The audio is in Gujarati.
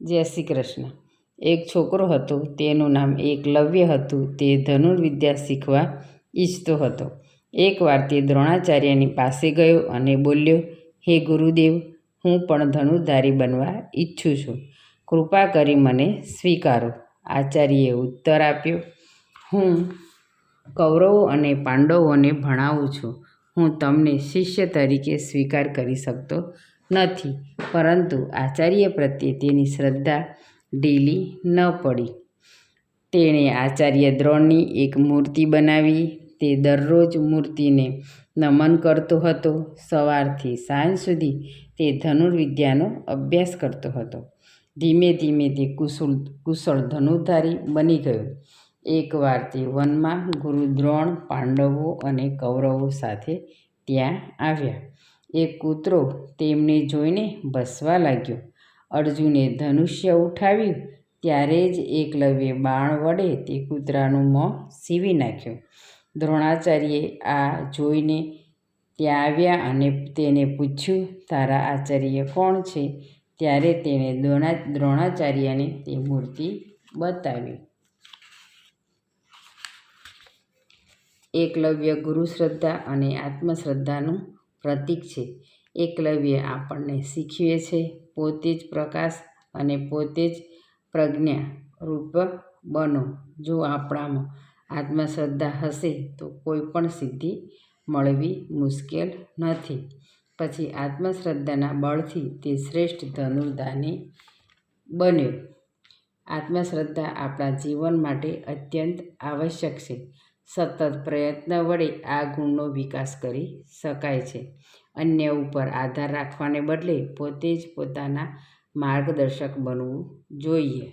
જય શ્રી કૃષ્ણ. એક છોકરો હતો, તેનું નામ એકલવ્ય હતું, તે ધનુર્વિદ્યા શીખવા ઈચ્છતો હતો. એકવાર તે દ્રોણાચાર્યની પાસે ગયો અને બોલ્યો, હે ગુરુદેવ, હું પણ ધનુર્ધારી બનવા ઈચ્છું છું. કૃપા કરી મને સ્વીકારો. આચાર્યએ ઉત્તર આપ્યો, હું કૌરવો અને પાંડવોને ભણાવું છું. હું તમને શિષ્ય તરીકે સ્વીકાર કરી શકતો નથી, પરંતુ આચાર્ય પ્રત્યે તેની શ્રદ્ધા ઢીલી ન પડી. તેણે આચાર્ય દ્રોણની એક મૂર્તિ બનાવી. તે દરરોજ મૂર્તિને નમન કરતો હતો. સવારથી સાંજ સુધી તે ધનુર્વિદ્યાનો અભ્યાસ કરતો હતો. ધીમે ધીમે તે કુશળ કુશળ ધનુધારી બની ગયો. એકવાર તે વનમાં ગુરુ દ્રોણ, પાંડવો અને કૌરવો સાથે ત્યાં આવ્યા. એક કૂતરો તેમને જોઈને ભસવા લાગ્યો. અર્જુને ધનુષ્ય ઉઠાવ્યું. ત્યારે જ એકલવ્ય બાણ વડે તે કૂતરાનું મોં સીવી નાખ્યું. દ્રોણાચાર્યે આ જોઈને ત્યાં આવ્યા અને તેને પૂછ્યું, તારા આચાર્ય કોણ છે? ત્યારે તેણે દ્રોણા, દ્રોણાચાર્યને તે મૂર્તિ બતાવી. એકલવ્ય ગુરુશ્રદ્ધા અને આત્મશ્રદ્ધાનું પ્રતીક છે. એકલવ્ય આપણને શીખવે છે. પોતે જ પ્રકાશ અને પોતે જ પ્રજ્ઞા રૂપ બનો. જો આપણામાં આત્મશ્રદ્ધા હશે તો કોઈ પણ સિદ્ધિ મળવી મુશ્કેલ નથી. પછી આત્મશ્રદ્ધાના બળથી તે શ્રેષ્ઠ ધનુર્ધાની બન્યો. આત્મશ્રદ્ધા આપણા જીવન માટે અત્યંત આવશ્યક છે. સતત પ્રયત્ન વડે આ ગુણનો વિકાસ કરી શકાય છે. અન્ય ઉપર આધાર રાખવાને બદલે પોતે જ પોતાના માર્ગદર્શક બનવું જોઈએ.